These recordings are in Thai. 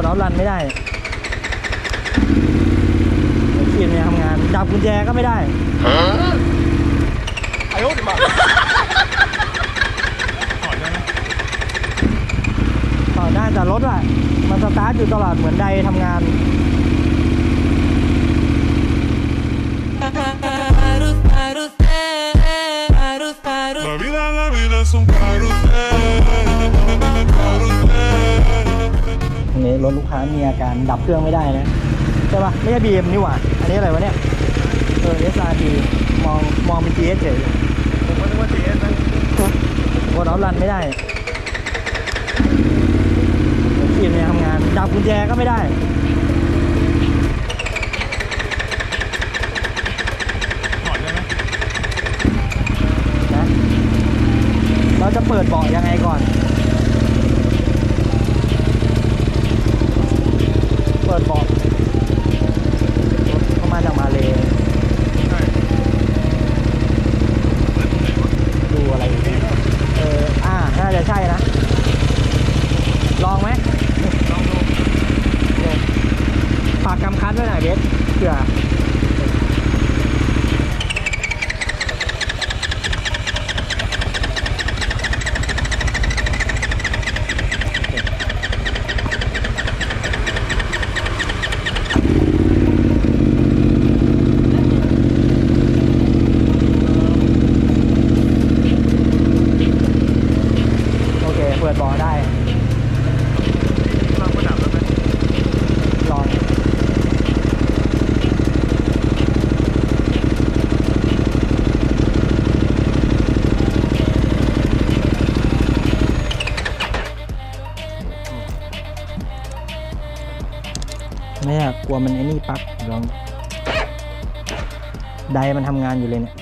ดออฟรันไม่ได้ขีดไม่ทำงาน จับกุญแจก็ไม่ได้ไอ้โอ้ดิมาถอดได้ไหมต่อได้แต่รถอะมันสตาร์ทอยู่ตลอดเหมือนใดทำงาน La vida, la vida es un carrusel, carrusel. อันนี้รถลูกค้ามีอาการดับเครื่องไม่ได้นะใช่ปะไม่ใช่ BM นี่หว่า อันนี้อะไรวะเนี่ย เออ SRT มองมองเป็น GS เอสเฉยผมก็นึกว่า GS นะกดออฟรันไม่ได้ขีดไม่ทำงานจับกุญแจก็ไม่ได้ถอดได้ไหมนะเราจะเปิดเบาะยังไงก่อน เปิดเบาะรถเข้ามาจากมาเลย ใช่ ดูอะไรอยู่เนี่ยเออ อ่า น่าจะใช่นะ ลองไหม ลองดู ฝา กำคัดไว้หน่อยเบสเผื่อ ไม่อะกลัวมันไอ้นี่ปั๊บลองไดมันทำงานอยู่เลยเนี่ย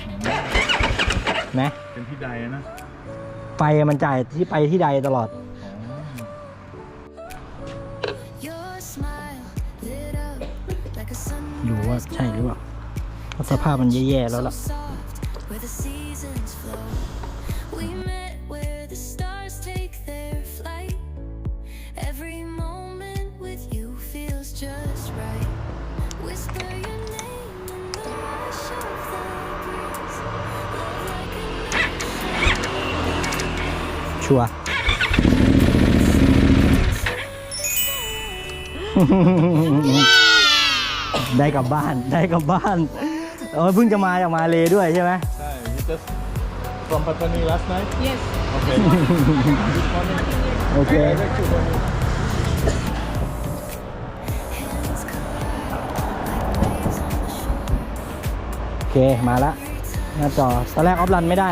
นะเป็นที่ใดนะไฟมันจ่ายที่ไปที่ใดตลอด Your smile lit up like a sun ดูว่าใช่หรือเปล่าเพราะสภาพมันแย่ๆแล้วล่ะ soft where the seasons flow. We met where the stars take their ชัวร์ได้กลับบ้านได้กลับบ้านเออเพิ่งจะมาจากมาเลด้วยใช่ไหมใช่ he just from Pattani last night Yes. okay this morning โอเค direct to Pattani โอเคมาละหน้าจอตอนแรกออฟรันไม่ได้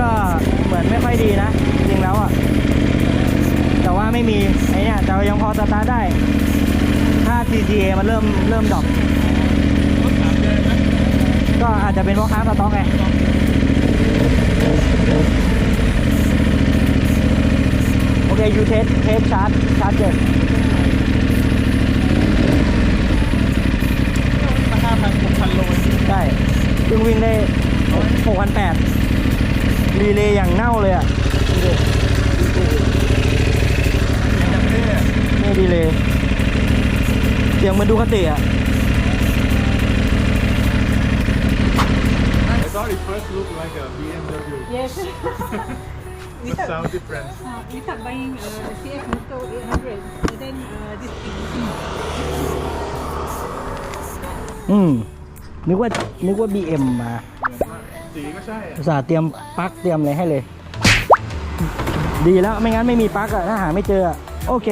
ก็เหมือนไม่ค่อยดีนะ จริงๆแล้วอะ แต่ว่าไม่มีไอ้เนี่ยแต่ยังพอสตาร์ทได้ ถ้า TTA มันเริ่มเริ่มดรอปรถสามเดือนนะก็อาจจะเป็นเพราะค้างสต็อกไงโอเคยูเทสเทสชาร์จชาร์จเจ็ดมาห้าพันหกพันโลเองได้เพิ่งวิ่งได้หกพันแปด รีเลย์อย่างเน่าเลยอะดูดิยังไม่ได้นี่ดีเลยเสียงเหมันดูคติอะ I thought it first looked like a BMW Yes. we but start, sound different uh, we start buying uh, CF Moto 800 and then uh, this EV. อืมนึกว่านึกว่า BM มาเหมือนว่า สีก็ใช่อุตส่าห์เตรียมปลั๊กเตรียมอะไรให้เลย ดีแล้วไม่งั้นไม่มีปลั๊กอะถ้าหาไม่เจออะโอเค